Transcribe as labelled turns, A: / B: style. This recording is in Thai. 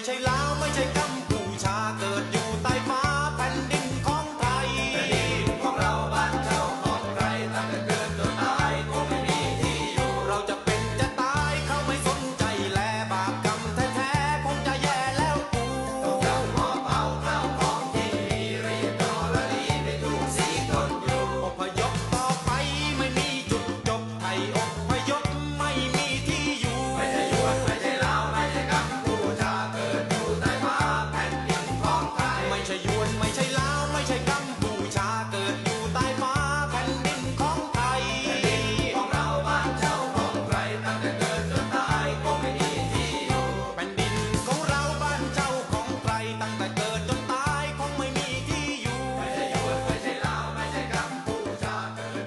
A: ไม่ใช่ลาวไม่ใช่กัม